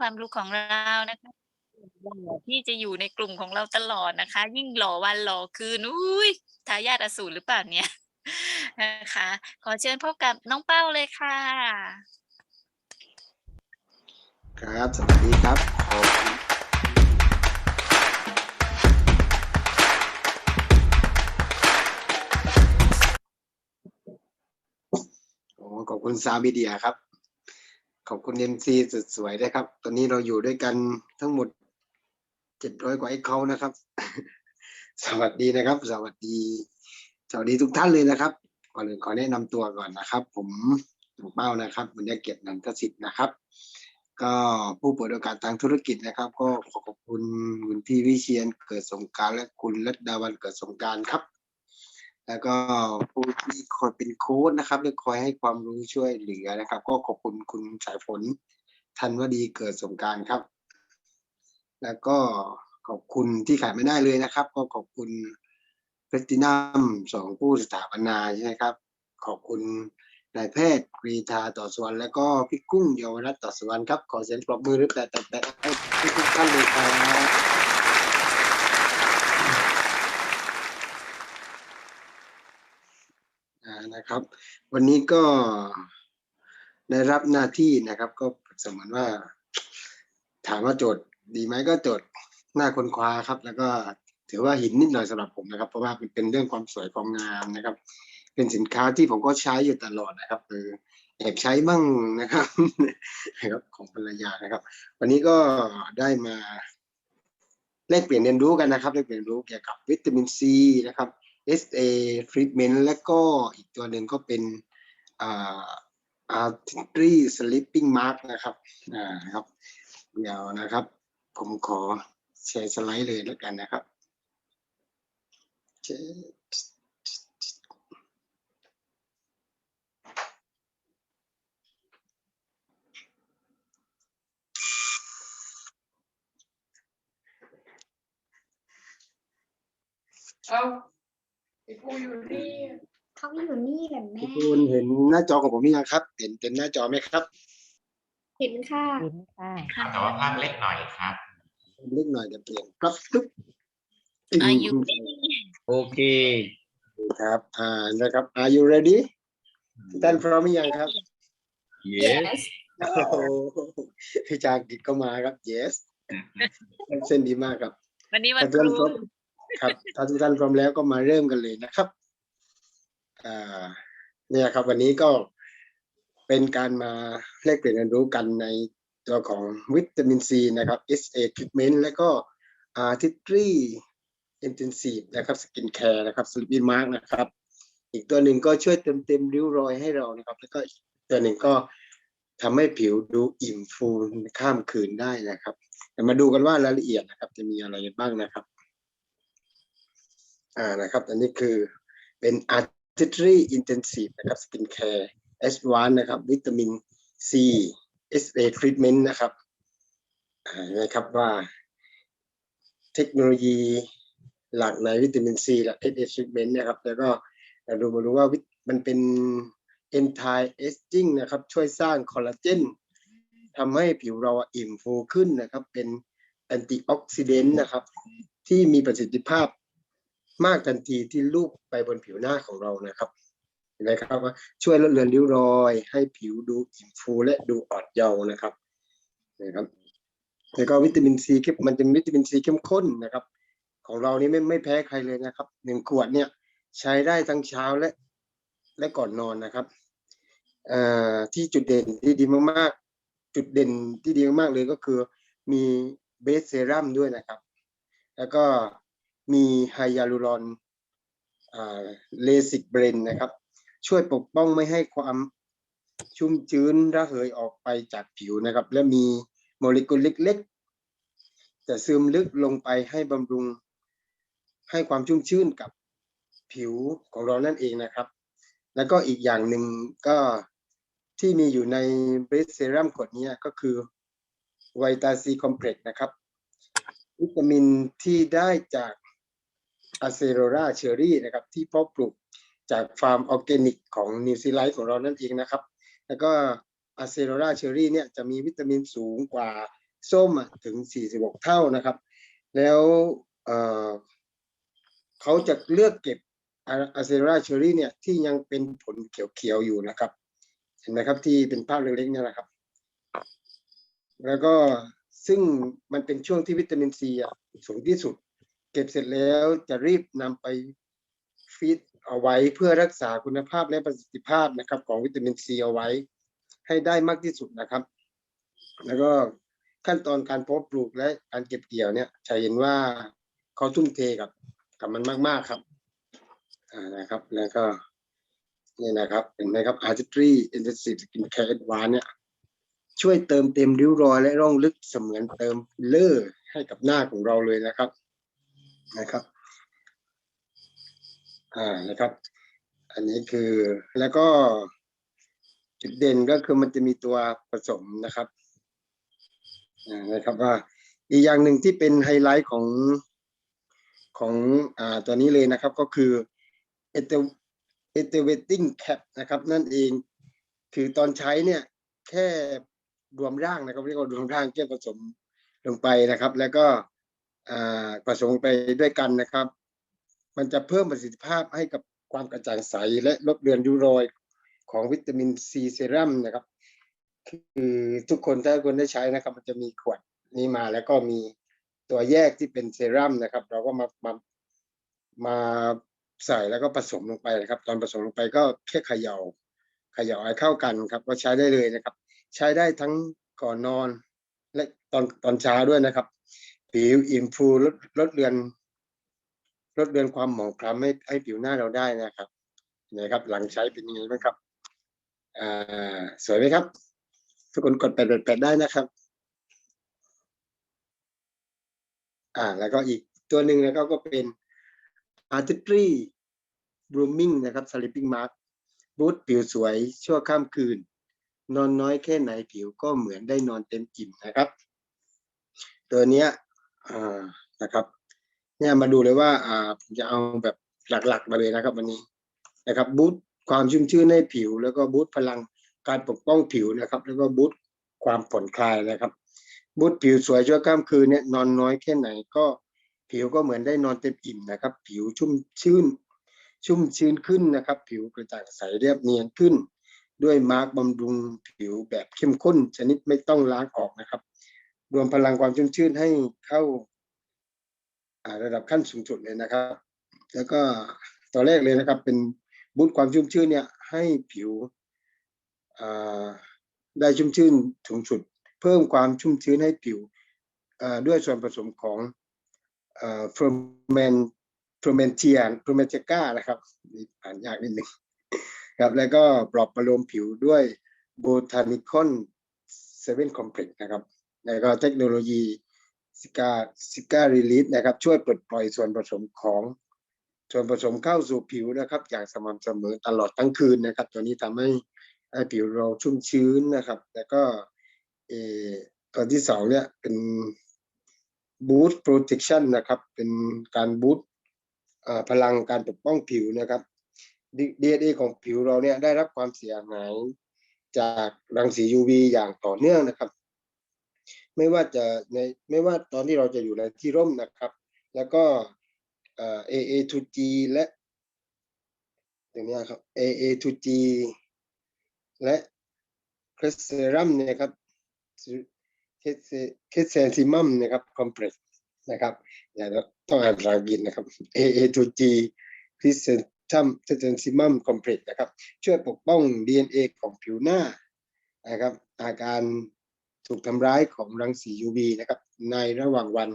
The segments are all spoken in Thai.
ความรู้ของเรานะคะที่จะอยู่ในกลุ่มของเราตลอดนะคะ ยิ่งหล่อวันหล่อคืนอุ้ยทายาทอสูรหรือเปล่าเนี่ยนะคะ ขอเชิญพบกับน้องเป้าเลยค่ะ ครับสวัสดีครับขอบคุณโอ้ขอบคุณซาบิเดียครับ ขอบคุณเอ็มซีสุดสวยด้วยครับ ตอนนี้เราอยู่ด้วยกันทั้งหมดเจ็ดร้อยกว่าไอ้เขานะครับ สวัสดีนะครับ สวัสดี สวัสดีทุกท่านเลยนะครับก่อนอื่นขอแนะนำตัวก่อนนะครับ ผมหลวงเป้านะครับบุญญาเกียรตินันทสิทธิ์นะครับ ก็ผู้เปิดโอกาสทางธุรกิจนะครับ ก็ขอขอบคุณคุณพี่วิเชียนเกิดสงการและคุณรัตดาวันเกิดสงการครับ แล้วก็ผู้ที่คอยเป็นโค้ชนะครับและคอยให้ความรู้ช่วยเหลือนะครับ ก็ขอบคุณคุณสายฝนทันวดีเกิดสงการครับ แล้วก็ขอบคุณที่ขาดไม่ได้เลยนะครับ ก็ขอบคุณเพชรตินัมสองผู้สถาปนาใช่ไหมครับ ขอบคุณนายแพทย์กรีธาต่อสวรรค์แล้วก็พี่กุ้งเยาวรัตน์ต่อสวรรค์ครับ ขอเสียงปรบมือหรือแต่แต่แต่ให้ทุกท่านเลยครับอ่า นะครับ วันนี้ก็ได้รับหน้าที่นะครับ ก็สมือนว่า ถามว่าโจทย์ดีไหมก็โจทย์หน้าคนคว้าครับ แล้วก็ถือว่าหินนิดหน่อยสำหรับผมนะครับ เพราะว่ามันเป็นเรื่องความสวยความงามนะครับ เป็นสินค้าที่ผมก็ใช้อยู่ตลอดนะครับเออแอบใช้บ้างนะครับนะครับของภรรยานะครับ วันนี้ก็ได้มาแลกเปลี่ยนเรียนรู้กันนะครับแลกเปลี่ยนรู้เกี่ยวกับวิตามินซีนะครับ SA treatment และก็อีกตัวหนึ่งก็เป็นอ่า artery sleeping mask นะครับอ่านะครับเดี๋ยวนะครับ ผมขอแชร์สไลด์เลยแล้วกันนะครับแชร์ เอาไอ้กูอยู่นี่ เขาอยู่นี่ แหละแม่ทุกคนเห็นหน้าจอของผมหรือยังครับ เห็นเต็มหน้าจอไหมครับเห็นค่ะ เห็นค่ะแต่ว่าภาพเล็กหน่อยครับเล็กหน่อยจะเปลี่ยนครับทุกอายุโอเคครับอ่านะครับ Are you ready ท่านพร้อมหรือยังครับ yes โอ้โหพี่จากกิจก็มาครับ yes เส้นดีมากครับ วันนี้วันถ้าคทุกรูท่านพร้อมครับถ้าทุกท่านพร้อมแล้วก็มาเริ่มกันเลยนะครับอ่า เนี่ยครับ วันนี้ก็เป็นการมาแลกเปลี่ยนเรียนรู้กันในตัวของวิตามินซีนะครับ SA treatment แล้วก็ artery intensive นะครับ skin care นะครับ sleep in mark นะครับ อีกตัวหนึ่งก็ช่วยเติมเต็มริ้วรอยให้เรานะครับ แล้วก็อีกตัวหนึ่งก็ทำให้ผิวดูอิ่มฟูข้ามคืนได้นะครับแต่มาดูกันว่ารายละเอียดนะครับ จะมีอะไรบ้างนะครับ อ่านะครับ อันนี้คือเป็น artery intensive นะครับ skin care S1 นะครับ วิตามิน C SA treatment นะครับนะครับว่าเทคโนโลยีหลักในวิตามิน C และ SA treatment นะครับ แล้วก็เรามาดูว่าวิตมันเป็น anti aging นะครับ ช่วยสร้างคอลลาเจนทำให้ผิวเราอิ่มฟูขึ้นนะครับ เป็นแอนตี้ออกซิเดนต์นะครับ ที่มีประสิทธิภาพ มากทันทีที่ลูบไปบนผิวหน้าของเรานะครับเห็นไหมครับว่าช่วยลดเลือนริ้วรอย ให้ผิวดูอิ่มฟูและดูอ่อนเยาว์นะครับนะครับแล้วก็วิตามินซีเข้มมันจะวิตามินซีเข้มข้นนะครับ ของเรานี่ไม่ไม่แพ้ใครเลยนะครับหนึ่งขวดเนี่ยใช้ได้ทั้งเช้าและและก่อนนอนนะครับเอ่อที่จุดเด่นที่ดีมากๆ จุดเด่นที่ดีมากๆเลยก็คือมีเบสเซรั่มด้วยนะครับ แล้วก็ มีไฮยาลูรอนเลสิกเบรนนะครับ ช่วยปกป้องไม่ให้ความชุ่มชื้นระเหยออกไปจากผิวนะครับ และมีโมเลกุลเล็กๆจะซึมลึกลงไปให้บำรุง ให้ความชุ่มชื่นกับผิวของเรานั่นเองนะครับ แล้วก็อีกอย่างหนึ่งก็ที่มีอยู่ในเบสเซรั่มขวดนี้ก็คือไวตาซีคอมเพล็กซ์นะครับ วิตามินที่ได้จาก อะเซโรราเชอรี่นะครับที่เพาะปลูกจากฟาร์มออร์แกนิกของนิวซีแลนด์ของเรานั่นเองนะครับ แล้วก็อะเซโรราเชอรี่เนี่ยจะมีวิตามินสูงกว่าส้มถึง 46 เท่านะครับ แล้วเเขาจะเลือกเก็บอะเซโรราเชอรี่เนี่ยที่ยังเป็นผลเขียวๆอยู่นะครับ เห็นไหมครับที่เป็นภาพเล็กๆนี่นะครับ แล้วก็ซึ่งมันเป็นช่วงที่วิตามินซีสูงที่สุด เก็บเสร็จแล้วจะรีบนำไปฟีดเอาไว้เพื่อรักษาคุณภาพและประสิทธิภาพนะครับ ของวิตามินซีเอาไว้ ให้ได้มากที่สุดนะครับ แล้วก็ขั้นตอนการเพาะปลูกและการเก็บเกี่ยวเนี่ยจะเห็นว่าเขาทุ่มเทกับกับมันมาก ๆครับอ่านะครับ แล้วก็นี่นะครับเห็นไหมครับ Artistry Intensive Skin Care Advance เนี่ยช่วยเติมเต็มริ้วรอยและร่องลึกเสมือนเติมฟิลเลอร์ให้กับหน้าของเราเลยนะครับ นะครับอ่านะครับ อันนี้คือแล้วก็จุดเด่นก็คือมันจะมีตัวผสมนะครับอ่านะครับว่าอีกอย่างหนึ่งที่เป็นไฮไลท์ของของอ่าตัวนี้เลยนะครับก็คือ e t e v a t i n g cap นะครับ นั่นเองคือตอนใช้เนี่ยแค่รวมร่างนะครับเรียกว่ารวมร่างแค่ผสมลงไปนะครับ แล้วก็ อ่าผสมไปด้วยกันนะครับ มันจะเพิ่มประสิทธิภาพให้กับความกระจ่างใสและลดเลือนริ้วรอยของวิตามินซีเซรั่มนะครับ คือทุกคนถ้าคนได้ใช้นะครับ มันจะมีขวดนี้มาแล้วก็มีตัวแยกที่เป็นเซรั่มนะครับ เราก็มามามาใส่แล้วก็ผสมลงไปนะครับ ตอนผสมลงไปก็แค่เขย่าเขย่าให้เข้ากันครับ ก็ใช้ได้เลยนะครับ ใช้ได้ทั้งก่อนนอน และตอนตอนเช้าด้วยนะครับ ผิวอิ่มฟูลดลดเลือน ลดเลือนความหมองคล้ำให้ให้ผิวหน้าเราได้นะครับนะครับ หลังใช้เป็นยังไงบ้างครับอ่าสวยไหมครับ ทุกคนกดแปดแปดได้นะครับ อ่า แล้วก็อีกตัวหนึ่งนะครับก็เป็น Artistry Blooming นะครับ Sleeping Mask บูทผิวสวยชั่วข้ามคืน นอนน้อยแค่ไหนผิวก็เหมือนได้นอนเต็มอิ่มนะครับ ตัวเนี้ย อ่านะครับ เนี่ยมาดูเลยว่าอ่าผมจะเอาแบบหลักๆมาเลยนะครับ วันนี้นะครับบูทความชุ่มชื้นให้ผิว แล้วก็บูทพลังการปกป้องผิวนะครับ แล้วก็บูทความผ่อนคลายนะครับบูทผิวสวยชั่วข้ามคืนเนี่ยนอนน้อยแค่ไหนก็ผิวก็เหมือนได้นอนเต็มอิ่มนะครับ ผิวชุ่มชื้นชุ่มชื้นขึ้นนะครับ ผิวกระจ่างใสเรียบเนียนขึ้น ด้วยมาร์กบำรุงผิวแบบเข้มข้นชนิดไม่ต้องล้างออกนะครับ รวมพลังความชุ่มชื้นให้เข้าระดับขั้นสูงสุดเลยนะครับ แล้วก็ตัวแรกเลยนะครับ เป็นบูตความชุ่มชื้นเนี่ยให้ผิวได้ชุ่มชื้นสูงสุด เพิ่มความชุ่มชื้นให้ผิวด้วยส่วนผสมของเฟอร์เมนเฟอร์เมนเทียนเฟอร์เมนเจก้านะครับอ่านยากนิดหนึ่งครับแล้วก็ปลอบประโลมผิวด้วยโบทานิคอนเซเว่นคอมเพล็กซ์นะครับ แล้วก็เทคโนโลยีซิกาซิการีลิสนะครับ ช่วยปลดปล่อยส่วนผสมของส่วนผสมเข้าสู่ผิวนะครับ อย่างสม่ำเสมอตลอดทั้งคืนนะครับ ตัวนี้ทำให้ให้ผิวเราชุ่มชื้นนะครับ แล้วก็เอตัวที่สองเนี่ยเป็นบูสต์โปรเทคชันนะครับ เป็นการบูสต์พลังการปกป้องผิวนะครับ DNA ของผิวเราเนี่ยได้รับความเสียหายจากรังสี UV อย่างต่อเนื่องนะครับ ไม่ว่าจะในไม่ว่าตอนที่เราจะอยู่ในที่ร่มนะครับ แล้วก็เอ่อ AA2G และอย่างนี้ครับ AA2G และคริสเซรัมเนี่ยครับคริสเซนซิมัมนะครับคอมเพล็กซ์นะครับอย่าต้องอ่านภาษาอังกฤษนะครับ AA2G คริสเซนซัมคริสเซนซิมัมคอมเพล็กซ์นะครับ ช่วยปกป้อง DNA ของผิวหน้านะครับอาการ ถูกทำร้ายของรังสี UV นะครับ ในระหว่างวัน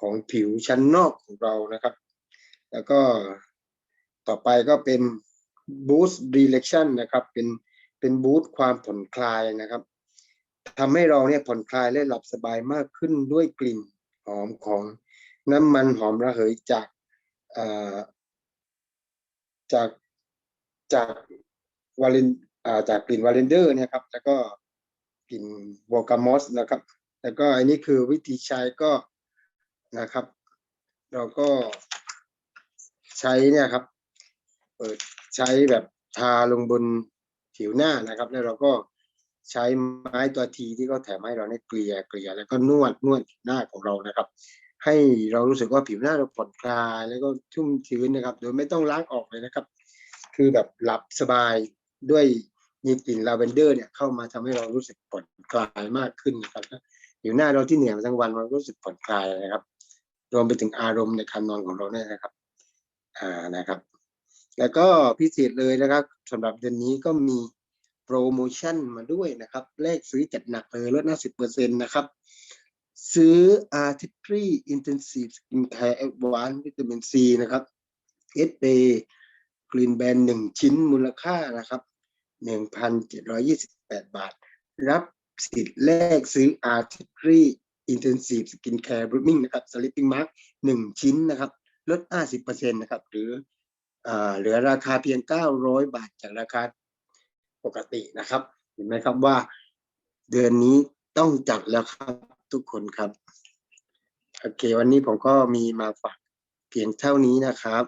ของผิวชั้นนอกของเรานะครับ แล้วก็ต่อไปก็เป็น boost relaxation นะครับ เป็นเป็นบูสต์ความผ่อนคลายนะครับทำให้เราเนี่ยผ่อนคลายและหลับสบายมากขึ้นด้วยกลิ่นหอมของน้ำมันหอมระเหยจากเอ่อจากจากวาเลนอ่าจากกลิ่นวาเลนเดอร์เนี่ยครับ แล้วก็ กลิ่นวอกามอสนะครับ แล้วก็อันนี้คือวิธีใช้ก็นะครับ เราก็ใช้เนี่ยครับ เปิดใช้แบบทาลงบนผิวหน้านะครับ แล้วเราก็ใช้ไม้ตัวทีที่เขาแถมให้เราในยเกลี่ยเกลี่ยแล้วก็นวดนวดหน้าของเรานะครับ ให้เรารู้สึกว่าผิวหน้าเราผ่อนคลายแล้วก็ชุ่มชื้นนะครับ โดยไม่ต้องล้างออกเลยนะครับ คือแบบหลับสบายด้วย มีกลิ่นลาเวนเดอร์เนี่ยเข้ามาทำให้เรารู้สึกผ่อนคลายมากขึ้นนะครับผิวหน้าเราที่เหนื่อยมาทั้งวันเรารู้สึกผ่อนคลายนะครับ รวมไปถึงอารมณ์ในการนอนของเราเนี่ยนะครับ อ่านะครับ แล้วก็พิเศษเลยนะครับสำหรับเดือนนี้ก็มีโปรโมชั่นมาด้วยนะครับเลขซื้อจัดหนักเลยลด50%นต์นะครับ ซื้อ Artistry Intensive Skincare Advanced Vitamin C นะครับ SP Green Band หนึ่งชิ้นมูลค่านะครับ 1,728 บาท รับสิทธิ์แลกซื้อ Artistry Intensive Skincare Blooming นะครับ Sleeping Mask หนึ่งชิ้นนะครับ ลด 50%นะครับ หรืออเหลือราคาเพียง 900 บาทจากราคาปกตินะครับ เห็นไหมครับว่าเดือนนี้ต้องจัดแล้วครับทุกคนครับ โอเค วันนี้ผมก็มีมาฝากเพียงเท่านี้นะครับ